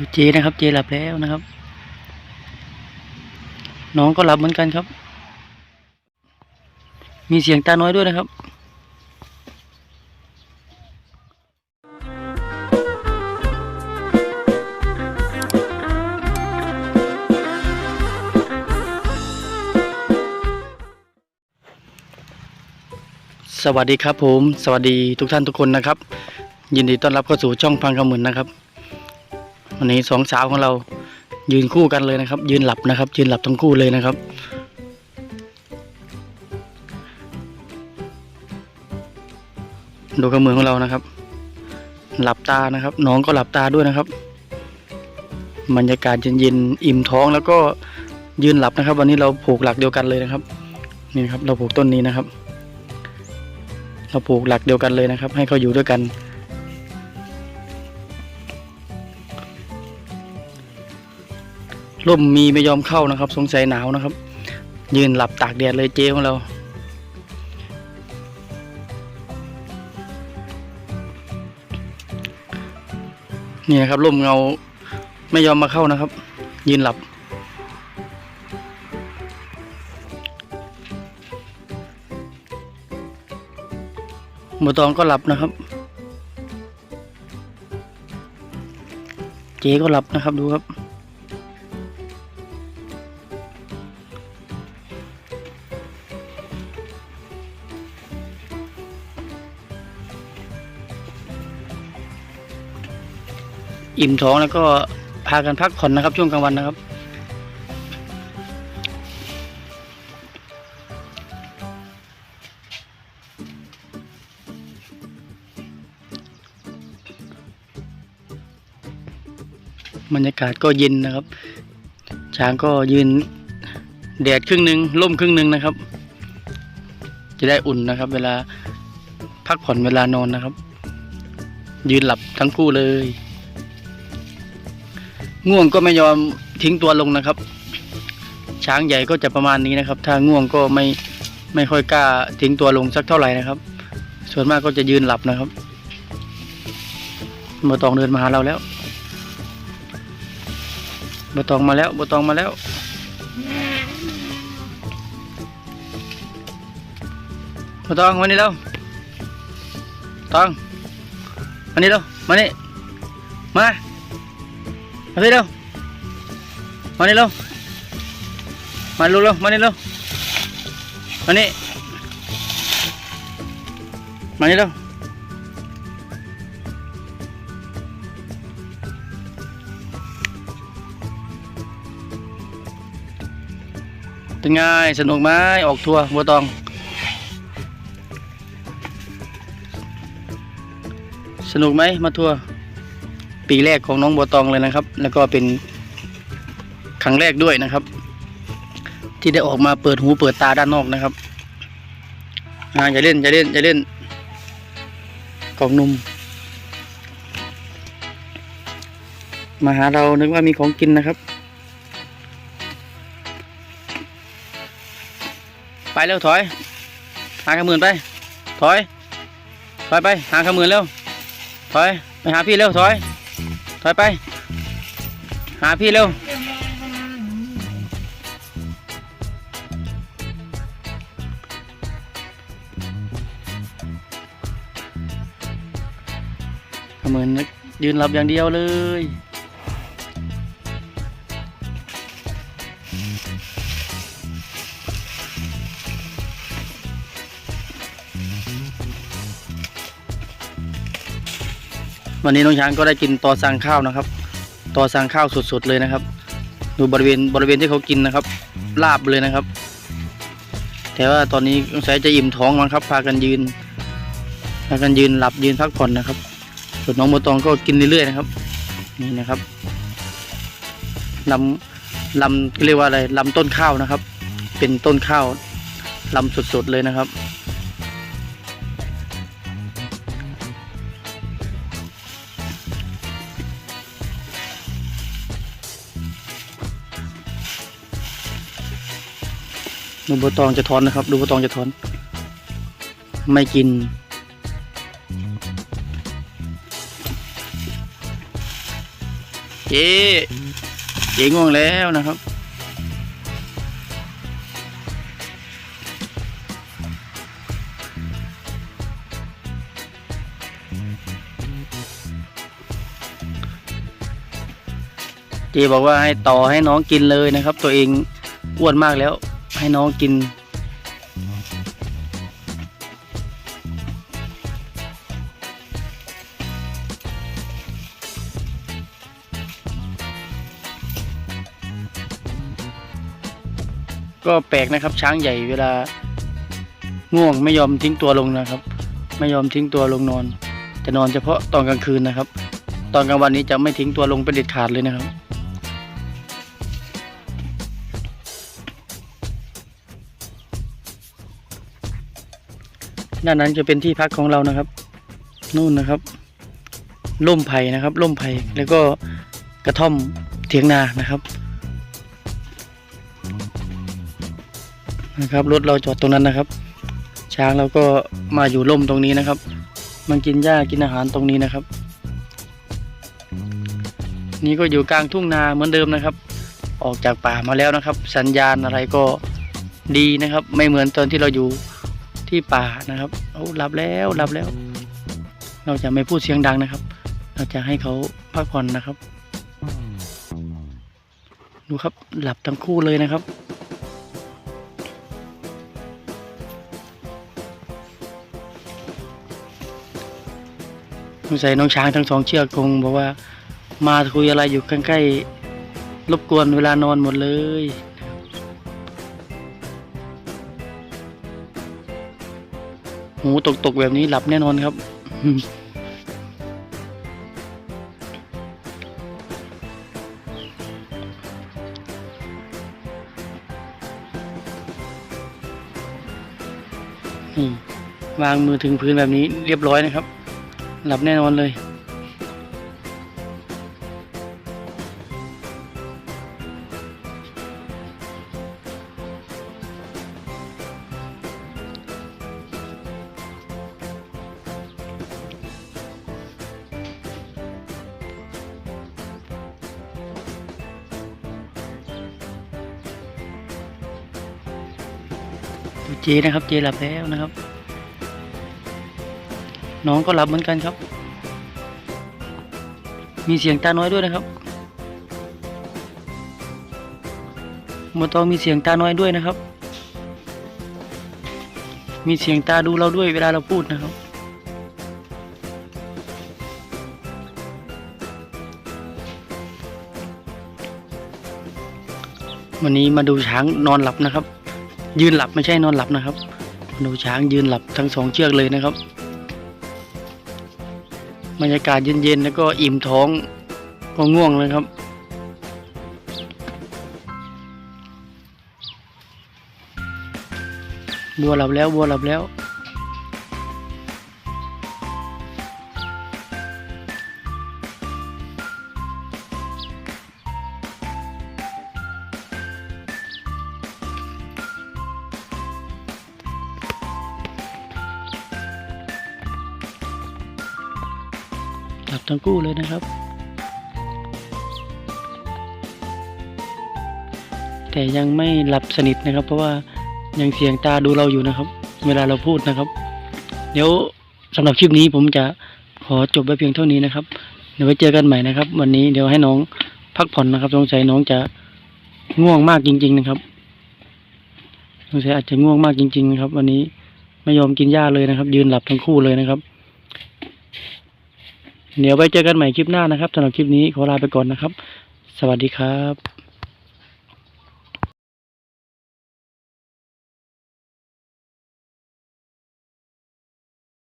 ดูเจนะครับ เจหลับแล้วนะครับ น้องก็หลับเหมือนกันครับ มีเสียงตาน้อยด้วยนะครับสวัสดีครับผม สวัสดีทุกท่านทุกคนนะครับ ยินดีต้อนรับเข้าสู่ช่องพังขมื่นนะครับ วันนี้สองสาวของเรายืนคู่กันเลยนะครับ ยืนหลับนะครับ ยืนหลับทั้งคู่เลยนะครับ ดูกระมือของเรานะครับ หลับตานะครับ น้องก็หลับตาด้วยนะครับบรรยากาศเย็นๆอิ่มท้องแล้วก็ยืนหลับนะครับ วันนี้เราผูกหลักเดียวกันเลยนะครับ นี่นะครับ เราผูกต้นนี้นะครับ เราปลูกหลักเดียวกันเลยนะครับ ให้เขาอยู่ด้วยกัน ร่มมีไม่ยอมเข้านะครับ สงสัยหนาวนะครับ ยืนหลับตากแดดเลยเจ๊ของเรา นี่นะครับร่มเงาไม่ยอมมาเข้านะครับ ยืนหลับ หมูตองก็หลับนะครับ เจ๊ก็หลับนะครับดูครับ อิ่มท้องแล้วก็พากันพักผ่อนนะครับ ช่วงกลางวันนะครับ บรรยากาศก็เย็นนะครับ ช้างก็ยืนแดดครึ่งหนึ่งร่มครึ่งหนึ่งนะครับ จะได้อุ่นนะครับ เวลาพักผ่อนเวลานอนนะครับ ยืนหลับทั้งคู่เลย ง่วงก็ไม่ยอมทิ้งตัวลงนะครับ ช้างใหญ่ก็จะประมาณนี้นะครับ ถ้าง่วงก็ไม่ไม่ค่อยกล้าทิ้งตัวลงสักเท่าไหร่นะครับ ส่วนมากก็จะยืนหลับนะครับมาตองเดินมาหาเราแล้วบัตองมาแล้วบัตองมาแล้วบัตองมานี่แล้วตองมานี่แล้วมานี่มา มานี่แล้วมานี่แล้วมาลูกแล้วมานี่แล้วมานี่มานี่แล้วเป็นไงสนุกไหมออกทัวร์บัวตอง สนุกไหมมาทัวร์ ปีแรกของน้องบัวตองเลยนะครับ แล้วก็เป็นครั้งแรกด้วยนะครับ ที่ได้ออกมาเปิดหูเปิดตาด้านนอกนะครับอ่าอย่าเล่นอย่าเล่นอย่าเล่นกองนมมาหาเรานึกว่ามีของกินนะครับ ไปเร็วถอย หาขมือนไป ถอย ถอยไป หาขมือนเร็ว ถอย ไปหาพี่เร็วถอย ถอยไป หาพี่เร็ว เหมือนยืนหลับอย่างเดียวเลย วันนี้น้องช้างก็ได้กินตอสั่งข้าวนะครับ ตอสั่งข้าวสดๆเลยนะครับ ดูบริเวณบริเวณที่เขากินนะครับ ลาบเลยนะครับ แต่ว่าตอนนี้สงสัยจะอิ่มท้องมั้งครับ พากันยืน พากันยืนหลับยืนพักผ่อนนะครับ ส่วนน้องโมตองก็กินเรื่อยๆนะครับ นี่นะครับลำลำเรียกว่าอะไรลำต้นข้าวนะครับ เป็นต้นข้าวลำสดๆเลยนะครับ ดูบัวตองจะถอนนะครับ ดูบัวตองจะถอน ไม่กิน เจ๊เจ๊ง่วงแล้วนะครับเจบอกว่าให้ต่อให้น้องกินเลยนะครับ ตัวเองอ้วนมากแล้ว ให้น้องกิน ก็แปลกนะครับช้างใหญ่เวลาง่วงไม่ยอมทิ้งตัวลงนะครับ ไม่ยอมทิ้งตัวลงนอน จะนอนเฉพาะตอนกลางคืนนะครับ ตอนกลางวันนี้จะไม่ทิ้งตัวลงเป็นเด็ดขาดเลยนะครับ ด้านนั้นจะเป็นที่พักของเรานะครับ นู่นนะครับร่มไผ่นะครับร่มไผ่แล้วก็กระท่อมเถียงนานะครับนะครับรถเราจอดตรงนั้นนะครับ ช้างเราก็มาอยู่ร่มตรงนี้นะครับ มันกินหญ้ากินอาหารตรงนี้นะครับ นี่ก็อยู่กลางทุ่งนาเหมือนเดิมนะครับ ออกจากป่ามาแล้วนะครับ สัญญาณอะไรก็ดีนะครับ ไม่เหมือนตอนที่เราอยู่ ที่ป่านะครับเอาหลับแล้วหลับแล้ว เราจะไม่พูดเสียงดังนะครับ เราจะให้เขาพักผ่อนนะครับ ดูครับหลับทั้งคู่เลยนะครับสงสัยน้องช้างทั้งสองเชือกคงบอกว่า มาคุยอะไรอยู่ใกล้ๆรบกวนเวลานอนหมดเลย หูตกตกแบบนี้หลับแน่นอนครับ วางมือถึงพื้นแบบนี้เรียบร้อยนะครับ หลับแน่นอนเลย เจนะครับ เจหลับแล้วนะครับ น้องก็หลับเหมือนกันครับ มีเสียงตาน้อยด้วยนะครับมตองมีเสียงตาน้อยด้วยนะครับ มีเสียงตาดูเราด้วยเวลาเราพูดนะครับ วันนี้มาดูช้างนอนหลับนะครับ ยืนหลับไม่ใช่นอนหลับนะครับดูช้างยืนหลับทั้งสองเชือกเลยนะครับบรรยากาศเย็นๆแล้วก็อิ่มท้องก็ง่วงเลยครับ บัวหลับแล้วบัวหลับแล้ว ทั้งคู่เลยนะครับ แต่ยังไม่หลับสนิทนะครับ เพราะว่ายังเสียงตาดูเราอยู่นะครับ เวลาเราพูดนะครับ เดี๋ยวสำหรับคลิปนี้ผมจะขอจบไว้เพียงเท่านี้นะครับ เดี๋ยวไว้เจอกันใหม่นะครับ วันนี้เดี๋ยวให้น้องพักผ่อนนะครับสงสัยน้องจะง่วงมากจริง ๆ นะครับสงสัยอาจจะง่วงมากจริง ๆ นะครับ วันนี้ไม่ยอมกินหญ้าเลยนะครับ ยืนหลับทั้งคู่เลยนะครับ เดี๋ยวไว้เจอกันใหม่คลิปหน้านะครับสำหรับคลิปนี้ขอลาไปก่อนนะครับ สวัสดีครับ